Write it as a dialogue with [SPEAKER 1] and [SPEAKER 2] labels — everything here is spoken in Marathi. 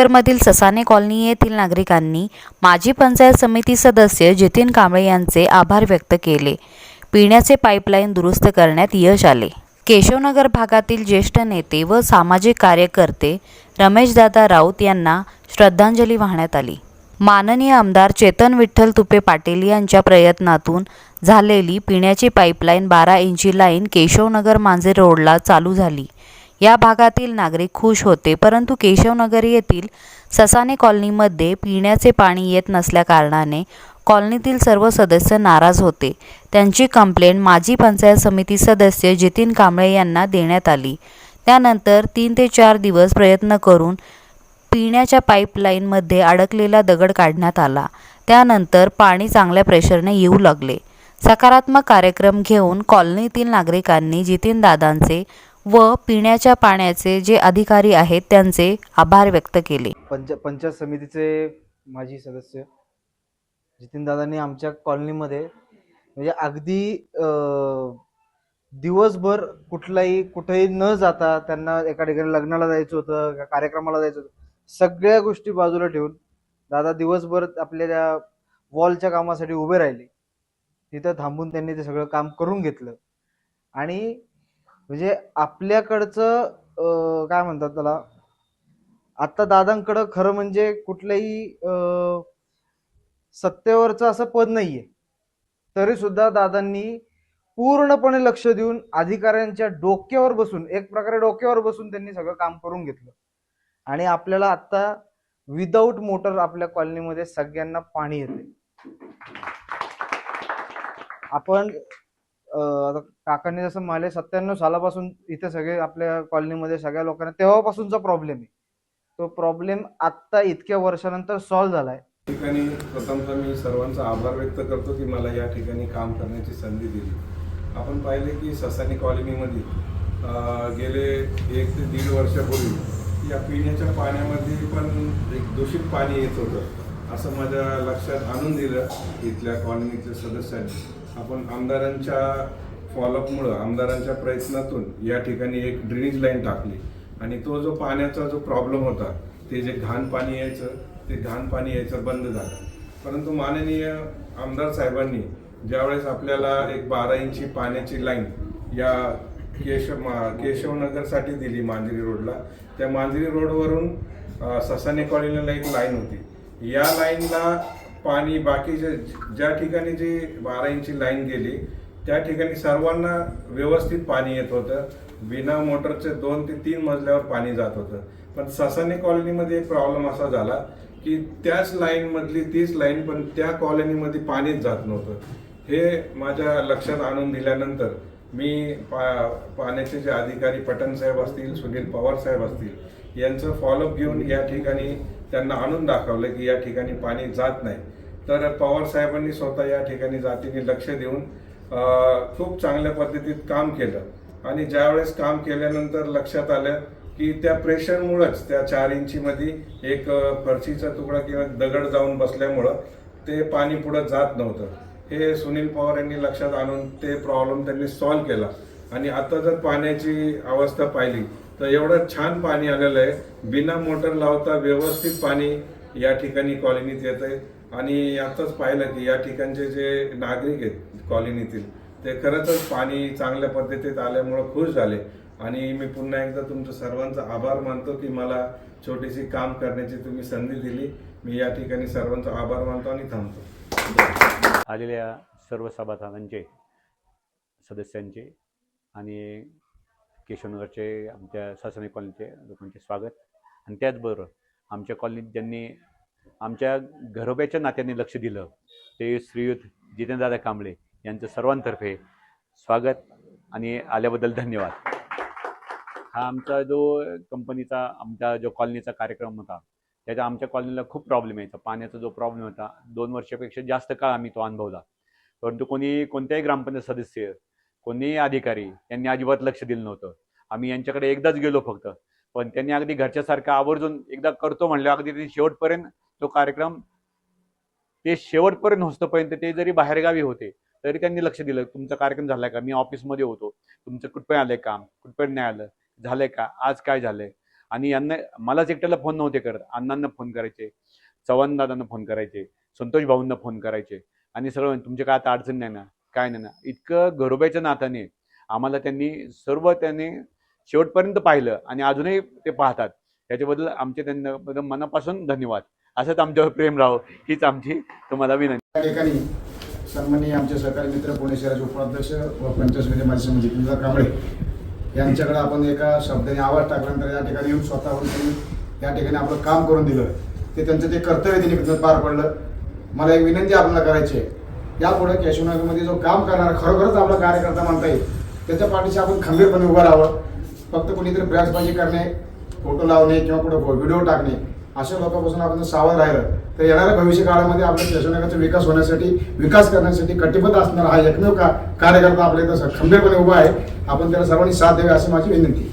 [SPEAKER 1] नगरमधील ससाने कॉलनी येथील नागरिकांनी माजी पंचायत समिती सदस्य जितीन कांबळे यांचे आभार व्यक्त केले. पिण्याचे पाईपलाईन दुरुस्त करण्यात यश आले. केशवनगर भागातील ज्येष्ठ नेते व सामाजिक कार्यकर्ते रमेशदादा राऊत यांना श्रद्धांजली वाहण्यात आली. माननीय आमदार चेतन विठ्ठल तुपे पाटील यांच्या प्रयत्नातून झालेली पिण्याची पाईपलाईन बारा इंची लाईन केशवनगर मांजे रोडला चालू झाली. या भागातील नागरिक खुश होते परंतु केशवनगर येथील ससाने कॉलनीमध्ये पिण्याचे पाणी येत नसल्याकारणाने कॉलनीतील सर्व सदस्य नाराज होते. त्यांची कंप्लेंट माजी पंचायत समिती सदस्य जितीन कांबळे यांना देण्यात आली. त्यानंतर तीन ते चार दिवस प्रयत्न करून पिण्याच्या पाईपलाईनमध्ये अडकलेला दगड काढण्यात आला. त्यानंतर पाणी चांगल्या प्रेशरने येऊ लागले. सकारात्मक कार्यक्रम घेऊन कॉलनीतील नागरिकांनी जितीन दादांचे व पिण्याच्या पाण्याचे जे अधिकारी आहेत त्यांचे आभार व्यक्त केले.
[SPEAKER 2] पंच पंचायत समितीचे माजी सदस्य जितीनदादांनी आमच्या कॉलनीमध्ये म्हणजे अगदी दिवसभर कुठलाही कुठेही न जाता त्यांना एका ठिकाणी लग्नाला जायचं होतं का कार्यक्रमाला जायचं होतं सगळ्या गोष्टी बाजूला ठेवून दादा दिवसभर आपल्या त्या वॉलच्या कामासाठी उभे राहिले. तिथं थांबून त्यांनी ते सगळं काम करून घेतलं. आणि म्हणजे आपल्याकडचं अं, काय म्हणतात त्याला? आता दादांकडं खरं म्हणजे कुठलंही अं, सत्तेवरचं असं पद नाहीये. तरी सुद्धा दादांनी पूर्णपणे लक्ष देऊन अधिकाऱ्यांच्या डोक्यावर बसून एक प्रकारे डोक्यावर बसून त्यांनी सगळं काम करून घेतलं. आणि आपल्याला आता विदाऊट मोटर आपल्या कॉलनीमध्ये सगळ्यांना पाणी येते आपण काकांनी जसं माले सत्त्याण्णव सालापासून इथे सगळे आपल्या कॉलनीमध्ये सगळ्या लोकांना तेव्हापासूनचा प्रॉब्लेम आहे. तो प्रॉब्लेम आत्ता इतक्या वर्षानंतर सॉल्व्ह झालाय.
[SPEAKER 3] ठिकाणी प्रथमतः मी सर्वांचा आभार व्यक्त करतो की मला या ठिकाणी काम करण्याची संधी दिली. आपण पाहिले की ससानी कॉलनीमध्ये गेले एक ते दीड वर्षापूर्वी या पिण्याच्या पाण्यामध्ये पण एक दूषित पाणी येत होतं असं माझ्या लक्षात आणून दिलं इथल्या कॉलनीच्या सदस्यांनी. आपण आमदारांच्या फॉलोअपमुळं आमदारांच्या प्रयत्नातून या ठिकाणी एक ड्रेनेज लाईन टाकली. आणि तो जो पाण्याचा जो प्रॉब्लेम होता ते जे घाण पाणी यायचं ते घाण पाणी यायचं बंद झालं. परंतु माननीय आमदार साहेबांनी ज्यावेळेस आपल्याला एक बारा इंची पाण्याची लाईन या केशव मा केशवनगरसाठी दिली मांजरी रोडला त्या मांजरी रोडवरून ससाने कॉलनीला एक लाईन होती. या लाईनला पाणी बाकीचे ज्या ठिकाणी जी बारा इंची लाईन गेली त्या ठिकाणी सर्वांना व्यवस्थित पाणी येत होतं. बिना मोटरचे दोन ते तीन मजल्यावर पाणी जात होतं. पण ससाने कॉलनीमध्ये एक प्रॉब्लेम असा झाला की त्याच लाईनमधली तीच लाईन पण त्या कॉलनीमध्ये पाणीच जात नव्हतं. हे माझ्या लक्षात आणून दिल्यानंतर मी पा पाण्याचे जे अधिकारी पटन साहेब असतील सुनील पवार साहेब असतील यांचं फॉलोअप घेऊन या ठिकाणी त्यांना आणून दाखवलं की या ठिकाणी पाणी जात नाही. तर पवार साहेबांनी स्वतः या ठिकाणी जातीने लक्ष देऊन खूप चांगल्या पद्धतीत काम केलं. आणि ज्यावेळेस काम केल्यानंतर लक्षात आलं की त्या प्रेशरमुळंच त्या चार इंचीमध्ये एक फरशीचा तुकडा किंवा दगड जाऊन बसल्यामुळं ते पाणी पुढं जात नव्हतं. हे सुनील पवार यांनी लक्षात आणून ते प्रॉब्लेम त्यांनी सॉल्व्ह केला. आणि आता जर पाण्याची अवस्था पाहिली तर एवढं छान पाणी आलेलं आहे. बिना मोटर लावता व्यवस्थित पाणी या ठिकाणी कॉलनीत येत आहे आणि आताच पाहिलं की या ठिकाणचे जे नागरिक आहेत कॉलनीतील ते खरंच पाणी चांगल्या पद्धतीत आल्यामुळं खुश झाले. आणि मी पुन्हा एकदा तुमचं सर्वांचा आभार मानतो की मला छोटीशी काम करण्याची तुम्ही संधी दिली. मी या ठिकाणी सर्वांचा आभार मानतो आणि थांबतो.
[SPEAKER 4] आलेल्या सर्व सभासदांचे सदस्यांचे आणि केशवनगरचे आमच्या शासनी कॉलनीचे लोकांचे स्वागत. आणि त्याचबरोबर आमच्या कॉलनीत ज्यांनी आमच्या घरोब्याच्या नात्याने लक्ष दिलं ते श्रीयुत जितेंद्रदादा कांबळे यांचं सर्वांतर्फे स्वागत आणि आल्याबद्दल धन्यवाद. हा आमचा जो कंपनीचा आमचा जो कॉलनीचा कार्यक्रम होता त्याचा आमच्या कॉलनीला खूप प्रॉब्लेम यायचा. पाण्याचा जो प्रॉब्लेम होता दोन वर्षापेक्षा जास्त काळ आम्ही तो अनुभवला. परंतु कोणी कोणत्याही ग्रामपंचायत सदस्य कोणीही अधिकारी यांनी अजिबात लक्ष दिलं नव्हतं. आम्ही यांच्याकडे एकदाच गेलो फक्त. पण त्यांनी अगदी घरच्यासारखं आवर्जून एकदा करतो म्हणलं अगदी त्यांनी शेवटपर्यंत तो कार्यक्रम ते शेवटपर्यंत होस्तपर्यंत ते जरी बाहेरगावी होते तरी त्यांनी लक्ष दिलं तुमचा कार्यक्रम झालाय का? मी ऑफिसमध्ये होतो. तुमचं कुठपर्यंत आलंय काम? कुठपर्यंत नाही आलं? झालंय का? आज काय झालंय? आणि यांना मलाच एकट्याला फोन नव्हते करत. अण्णांना फोन करायचे चव्हाण दादांना फोन करायचे संतोष भाऊंना फोन करायचे. आणि सगळं तुमचे तुमच्या काय आता अडचण नाही ना? काय नाही ना. इतकं घरोब्याच्या नात्याने आम्हाला त्यांनी सर्व त्यांनी शेवटपर्यंत पाहिलं आणि अजूनही ते पाहतात. त्याच्याबद्दल आमचे त्यांना मनापासून धन्यवाद. असंच आमच्यावर प्रेम राहो हीच आमची तुम्हाला विनंती.
[SPEAKER 5] या ठिकाणी सन्माननीय आमचे सहकारी मित्र पुणे शहराचे उपाध्यक्ष व पंचायत समिती माजी समिती जितेंद्र कांबळे यांच्याकडे आपण एका शब्दाने आवाज टाकल्यानंतर या ठिकाणी येऊन स्वतःहून त्यांनी या ठिकाणी आपलं काम करून दिलं. ते त्यांचं ते कर्तव्य त्यांनी पार पडलं. मला एक विनंती आपल्याला करायची आहे. यापुढे केशवनगरमध्ये जो काम करणारा खरोखरच आपला कार्यकर्ता म्हणता येईल त्याच्या पाठीशी आपण खंबीरपणे उभं राहावं. फक्त कुणीतरी ब्रॅसबाजी करणे फोटो लावणे किंवा कुठं व्हिडिओ टाकणे अशा लोकांपासून आपण सावध राहिलं. तर येणाऱ्या भविष्य काळामध्ये आपल्या केशवनगरचा विकास होण्यासाठी विकास करण्यासाठी कटिबद्ध असणारा हा एकमेव का कार्यकर्ता आपल्या इथं खंबीरपणे उभा आहे. आपण त्याला सर्वांनी साथ द्यावी अशी माझी विनंती